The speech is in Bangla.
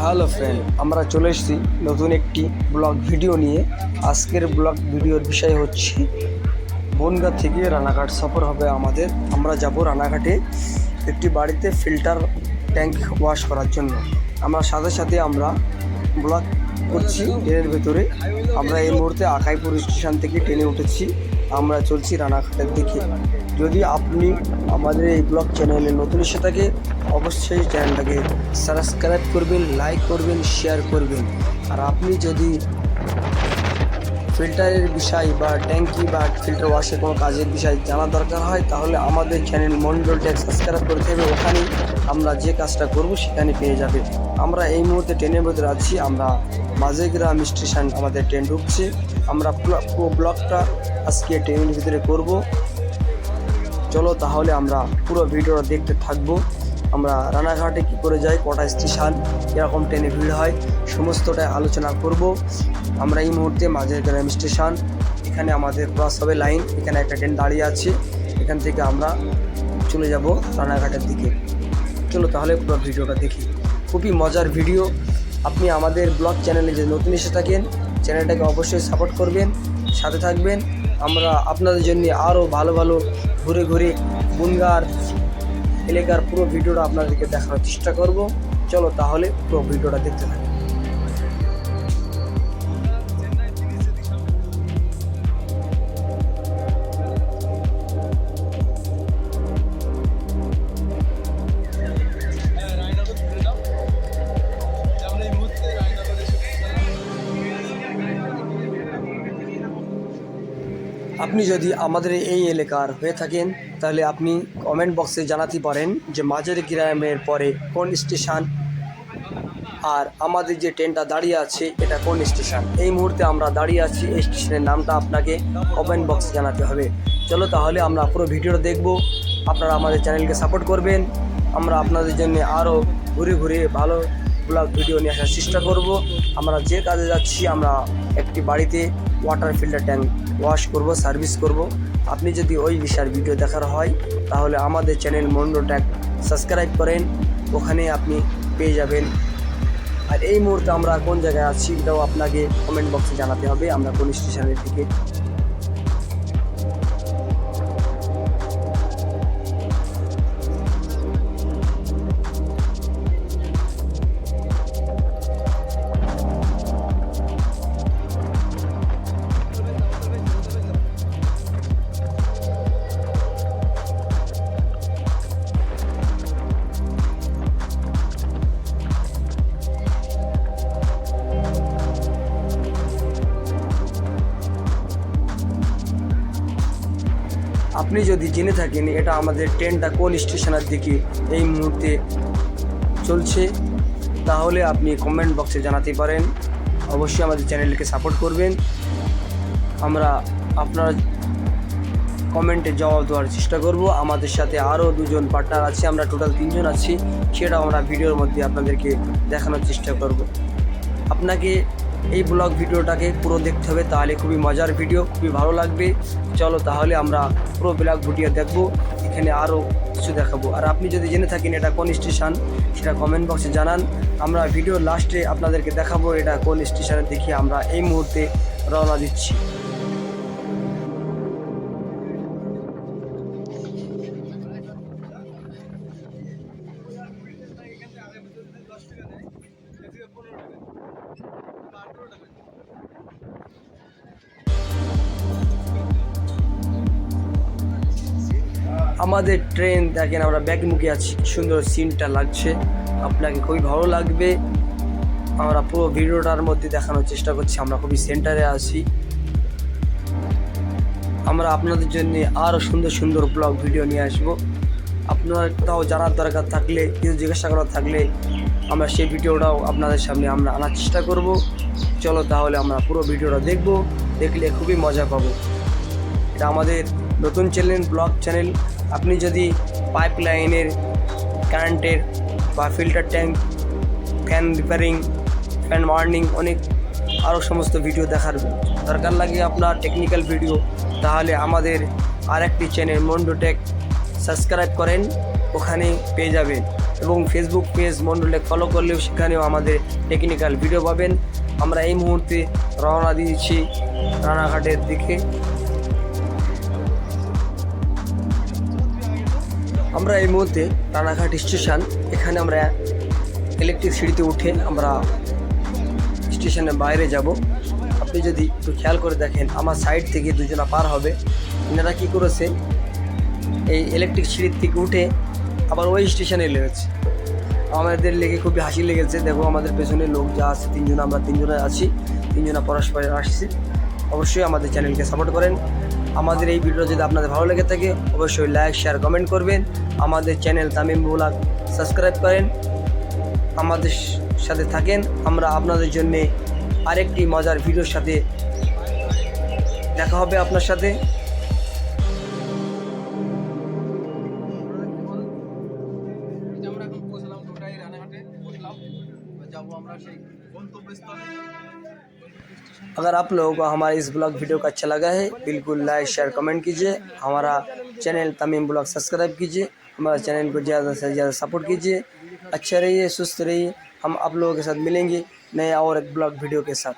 হ্যালো ফ্রেন্ড, আমরা চলে এসেছি নতুন একটি ব্লগ ভিডিও নিয়ে। আজকের ব্লগ ভিডিওর বিষয় হচ্ছে, বনগা থেকে রানাঘাট সফর হবে আমাদের। আমরা যাব রানাঘাটে একটি বাড়িতে ফিল্টার ট্যাঙ্ক ওয়াশ করার জন্য। আমরা সাথে সাথে আমরা ব্লগ করছি ট্রেনের ভেতরে আমরা এই মুহূর্তে আকাইপুর স্টেশন থেকে ট্রেনে উঠেছি। আমরা চলছি রানাঘাটের দিকে। যদি আপনি আমাদের এই ব্লগ চ্যানেলে নতুন এসে থাকে, অবশ্যই চ্যানেলটাকে সাবস্ক্রাইব করবেন, লাইক করবেন শেয়ার করবেন। আর আপনি যদি ফিল্টারের বিষয় বা ট্যাঙ্কি বা ফিল্টার ওয়াশের কোনো কাজের বিষয় জানা দরকার হয়, তাহলে আমাদের চ্যানেল মন্ডল ট্যাগ সাবস্ক্রাইব করতে হবে ওখানে আমরা যে কাজটা করব সেখানে পেয়ে যাবে। আমরা এই মুহূর্তে ট্রেনের ভেতরে আছি। আমরা মাঝেগ্রাম স্টেশন আমাদের ট্রেন ঢুকছে। আমরা পুরো ব্লগটা আজকে ট্রেনের ভিতরে করব। চলো তাহলে আমরা পুরো ভিডিওটা দেখতে থাকব। আমরা রানাঘাটে কী করে যাই, কটা স্টেশন, কীরকম ট্রেনে ভিড় হয়, সমস্তটাই আলোচনা করব। আমরা এই মুহূর্তে মাঝের গ্রাম স্টেশন, এখানে আমাদের ক্রস হবে লাইন এখানে একটা ট্রেন দাঁড়িয়ে আছে, এখান থেকে আমরা চলে যাব রানাঘাটের দিকে। চলো তাহলে পুরো ভিডিওটা দেখি। খুবই মজার ভিডিও। আপনি আমাদের ব্লগ চ্যানেলে যে নতুন এসে থাকেন, চ্যানেলটাকে অবশ্যই সাপোর্ট করবেন, সাথে থাকবেন। আমরা আপনাদের জন্য আরও ভালো ভালো ঘুরে ঘুরে বুনগার এলাকার পুরো ভিডিওটা আপনাদেরকে দেখানোর চেষ্টা করব। চলো তাহলে পুরো ভিডিওটা দেখতে থাকুন। আপনি যদি আমাদের এই এলাকার হয়ে থাকেন, তাহলে আপনি কমেন্ট বক্সে জানাতে পারেন যে মাঝের গ্রামের পরে কোন স্টেশন আর আমাদের যে ট্রেনটা দাঁড়িয়ে আছে, এটা কোন স্টেশন এই মুহূর্তে আমরা দাঁড়িয়ে আছি, এই স্টেশনের নামটা আপনাকে কমেন্ট বক্সে জানাতে হবে। চলো তাহলে আমরা পুরো ভিডিওটা দেখব। আপনারা আমাদের চ্যানেলকে সাপোর্ট করবেন। আমরা আপনাদের জন্য আরও ঘুরে ঘুরে ভালো ব্লগ ভিডিও নিয়ে আসার চেষ্টা করব। আমরা যে কাজে যাচ্ছি, আমরা একটি বাড়িতে ওয়াটার ফিল্টার ট্যাঙ্ক ওয়াশ করব সার্ভিস করব। আপনি যদি ওই বিষয়ের ভিডিও দেখার হয়, তাহলে আমাদের চ্যানেল মন্ডো ট্যাগ সাবস্ক্রাইব করেন। ওখানে আপনি পেয়ে যাবেন। আর এই মুহূর্তে আমরা কোন জায়গায় আছি এটাও আপনাকে কমেন্ট বক্সে জানাতে হবে। আমরা কোন স্টেশনের দিকে আপনি যদি জেনে থাকেন, এটা আমাদের ট্রেনটা কোন স্টেশনের দিকে এই মুহূর্তে চলছে, তাহলে আপনি কমেন্ট বক্সে জানাতে পারেন। অবশ্যই আমাদের চ্যানেলকে সাপোর্ট করবেন। আমরা আপনার কমেন্টে জবাব দেওয়ার চেষ্টা করব। আমাদের সাথে আরও দুজন পার্টনার আছে, আমরা টোটাল তিনজন আছি, সেটাও আমরা ভিডিওর মধ্যে আপনাদেরকে দেখানোর চেষ্টা করব। আপনাকে এই ব্লগ ভিডিওটাকে পুরো দেখতে হবে, তাহলে খুবই মজার ভিডিও, খুবই ভালো লাগবে। চলো তাহলে আমরা পুরো ব্লগ ভিডিও দেখব, এখানে আরও কিছু দেখাবো। আর আপনি যদি জেনে থাকেন এটা কোন স্টেশন, সেটা কমেন্ট বক্সে জানান। আমরা ভিডিও লাস্টে আপনাদেরকে দেখাবো এটা কোন স্টেশনে দিকে আমরা এই মুহূর্তে রওনা দিচ্ছি। আমাদের ট্রেন দেখেন আমরা ব্যাকমুখে আছি। সুন্দর সিনটা লাগছে। আপনাকে খুবই ভালো লাগবে। আমরা পুরো ভিডিওটার মধ্যে দেখানোর চেষ্টা করছি। আমরা খুবই সেন্টারে আছি। আমরা আপনাদের জন্য আরও সুন্দর সুন্দর ব্লগ ভিডিও নিয়ে আসব। আপনার তাও জানার দরকার থাকলে কিছু জিজ্ঞাসা করার থাকলে আমরা সেই ভিডিওটাও আপনাদের সামনে আমরা আনার চেষ্টা করব। চলো তাহলে আমরা পুরো ভিডিওটা দেখব, দেখলে খুবই মজা পাবো। এটা আমাদের নতুন চ্যানেল, ব্লগ চ্যানেল। আপনি যদি পাইপ লাইনের কারেন্টের বা filter tank, fan repairing, fan warning অনেক আরও সমস্ত ভিডিও দেখার দরকার লাগে আপনার টেকনিক্যাল ভিডিও, তাহলে আমাদের আরেকটি চ্যানেল মন্ডোটেক সাবস্ক্রাইব করেন ওখানে পেয়ে যাবেন। এবং ফেসবুক পেজ মন্ডলে ফলো করলেও সেখানেও আমাদের টেকনিক্যাল ভিডিও পাবেন। আমরা এই মুহূর্তে রওনা দিয়েছি রানাঘাটের দিকে। আমরা এই মুহূর্তে রানাঘাট স্টেশন, এখানে আমরা ইলেকট্রিক সিঁড়িতে উঠে আমরা স্টেশনের বাইরে যাব। আপনি যদি একটু খেয়াল করে দেখেন, আমার সাইড থেকে দুজনা পার হবে। এনারা কী করেছে? এই ইলেকট্রিক সিঁড়ির থেকে উঠে আবার ওই স্টেশনে লেগেছে আমাদের লেগে খুবই হাসি লেগেছে। দেখো আমাদের পেছনে লোক যা আছে, তিনজন, আমরা তিনজনে আছি। তিনজনা পরস্পরে আসছি। অবশ্যই আমাদের চ্যানেলকে সাপোর্ট করেন। আমাদের এই ভিডিও যদি আপনাদের ভালো লেগে থাকে, অবশ্যই লাইক শেয়ার কমেন্ট করবেন। আমাদের চ্যানেল তামিম বুলাক সাবস্ক্রাইব করেন। আমাদের সাথে থাকেন। আমরা আপনাদের জন্যে আরেকটি মজার ভিডিওর সাথে দেখা হবে আপনার সাথে। যাবো আমরা সেই গন্তব্যস্থলে अगर आप लोगों को हमारे इस ब्लॉग वीडियो का अच्छा लगा है बिल्कुल लाइक शेयर कमेंट कीजिए हमारा चैनल तमीम ब्लॉग सब्सक्राइब कीजिए हमारे चैनल को ज़्यादा से ज़्यादा सपोर्ट कीजिए अच्छा रहिए सुस्त रहिए हम आप लोगों के साथ मिलेंगे नए और एक ब्लॉग वीडियो के साथ